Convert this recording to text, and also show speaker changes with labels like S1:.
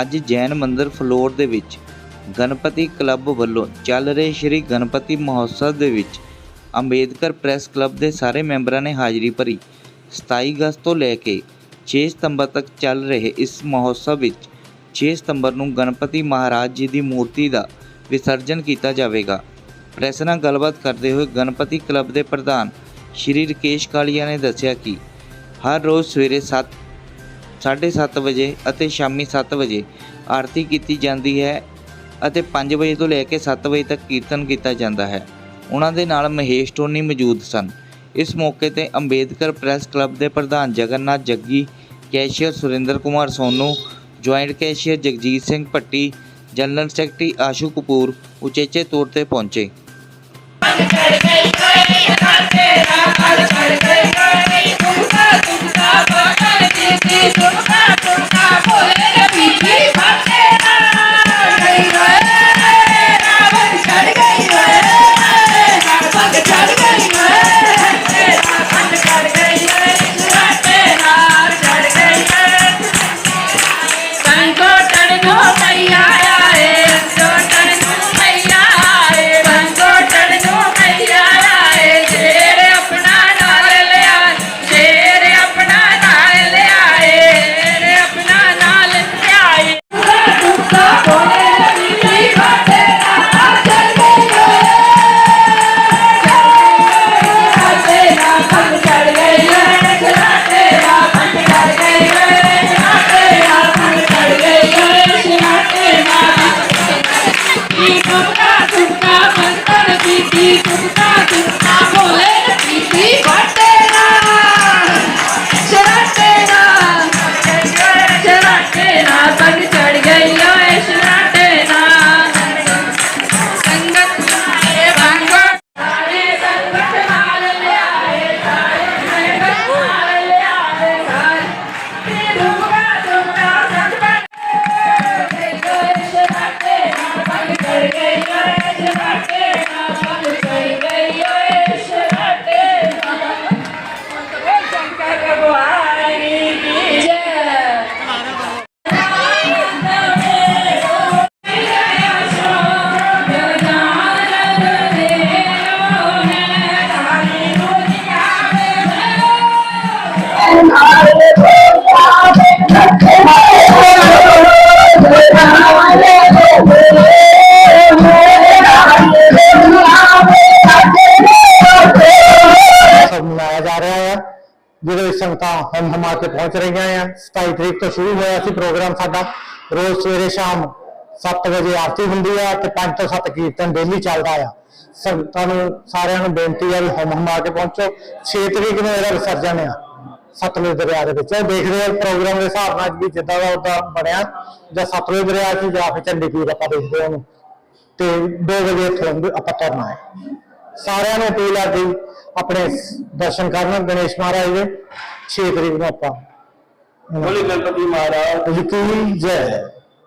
S1: ਅੱਜ ਜੈਨ ਮੰਦਿਰ ਫਲੋਰ ਦੇ ਵਿੱਚ ਗਣਪਤੀ ਕਲੱਬ ਵੱਲੋਂ ਚੱਲ ਰਹੇ ਸ਼੍ਰੀ ਗਣਪਤੀ ਮਹੋਤਸਵ ਦੇ ਵਿੱਚ ਅੰਬੇਦਕਰ ਪ੍ਰੈਸ ਕਲੱਬ ਦੇ ਸਾਰੇ ਮੈਂਬਰਾਂ ਨੇ ਹਾਜ਼ਰੀ ਭਰੀ। 27 ਅਗਸਤ ਤੋਂ ਲੈ ਕੇ 6 ਸਤੰਬਰ ਤੱਕ ਚੱਲ ਰਹੇ ਇਸ ਮਹੋਤਸਵ ਵਿੱਚ 6 ਸਤੰਬਰ ਨੂੰ ਗਣਪਤੀ ਮਹਾਰਾਜ ਜੀ ਦੀ ਮੂਰਤੀ ਦਾ ਵਿਸਰਜਨ ਕੀਤਾ ਜਾਵੇਗਾ। ਪ੍ਰੈਸ ਨਾਲ ਗੱਲਬਾਤ ਕਰਦੇ ਹੋਏ ਗਣਪਤੀ ਕਲੱਬ ਦੇ ਪ੍ਰਧਾਨ ਸ਼੍ਰੀ ਰਕੇਸ਼ ਕਾਲੀਆ ਨੇ ਦੱਸਿਆ ਕਿ ਹਰ ਰੋਜ਼ ਸਵੇਰੇ 7 7:30 ਵਜੇ ਅਤੇ ਸ਼ਾਮੀ 7 ਵਜੇ ਆਰਤੀ ਕੀਤੀ ਜਾਂਦੀ ਹੈ ਅਤੇ 5 ਵਜੇ ਤੋਂ ਲੈ ਕੇ 7 ਵਜੇ ਤੱਕ ਕੀਰਤਨ ਕੀਤਾ ਜਾਂਦਾ ਹੈ। ਉਹਨਾਂ ਦੇ ਨਾਲ ਮਹੇਸ਼ ਟੋਨੀ ਮੌਜੂਦ ਸਨ। ਇਸ ਮੌਕੇ ਤੇ ਅੰਬੇਦਕਰ ਪ੍ਰੈਸ ਕਲੱਬ ਦੇ ਪ੍ਰਧਾਨ Jagannath Jaggi, cashier Surinder Kumar Sonu, joint cashier Jagjit Singh Bhatti, general secretary Ashu Kapoor ਉਚੇਚੇ ਤੌਰ ਤੇ ਪਹੁੰਚੇ।
S2: Okay. ਜਿਹਦੇ ਵਿੱਚ ਸੰਗਤਾਂ ਹਮ ਹਮਾ ਕੇ ਪਹੁੰਚ ਰਹੀਆਂ ਆ। 27 ਤਰੀਕ ਤੋਂ ਸ਼ੁਰੂ ਹੋਇਆ ਸੀ ਪ੍ਰੋਗਰਾਮ ਸਾਡਾ। ਰੋਜ਼ ਸਵੇਰੇ ਸ਼ਾਮ 7 ਵਜੇ ਆਰਤੀ ਹੁੰਦੀ ਹੈ ਤੇ 5 ਤੋਂ 7 ਕੀਰਤਨ ਡੇਲੀ ਚੱਲਦਾ ਆ। ਸੰਗਤਾਂ ਨੂੰ ਸਾਰਿਆਂ ਨੂੰ ਬੇਨਤੀ ਆ ਵੀ ਹਮ ਹਮਾ ਕੇ ਪਹੁੰਚੋ। 6 ਤਰੀਕ ਨੂੰ ਇਹਦਾ ਵਿਸਰਜਨ ਆ ਸਤਲੁਜ ਦਰਿਆ ਦੇ ਵਿੱਚ। ਦੇਖਦੇ ਆ ਪ੍ਰੋਗਰਾਮ ਦੇ ਹਿਸਾਬ ਨਾਲ ਵੀ ਜਿੱਦਾਂ ਦਾ ਉਹਦਾ ਬਣਿਆ। ਜਾਂ ਸਤਲੁਜ ਦਰਿਆ 'ਚ ਜਾਂ ਫਿਰ ਚੰਡੀਗੜ੍ਹ ਆਪਾਂ ਦੇਖਦੇ ਹਾਂ ਤੇ 2 ਵਜੇ ਇੱਥੋਂ ਆਪਾਂ ਤੁਰਨਾ ਹੈ ਸਾਰਿਆਂ ਨੂੰ ਅਪੀਲ ਆ ਕਿ ਆਪਣੇ ਦਰਸ਼ਨ ਕਰਨ ਗਣੇਸ਼ ਮਹਾਰਾਜ ਦੇ 6 ਤਰੀਕ ਨੂੰ ਆਪਾਂ।
S3: ਬੋਲੇ ਗਣਪਤੀ ਮਹਾਰਾਜ।
S2: ਜੀ ਕੀ ਜੈ।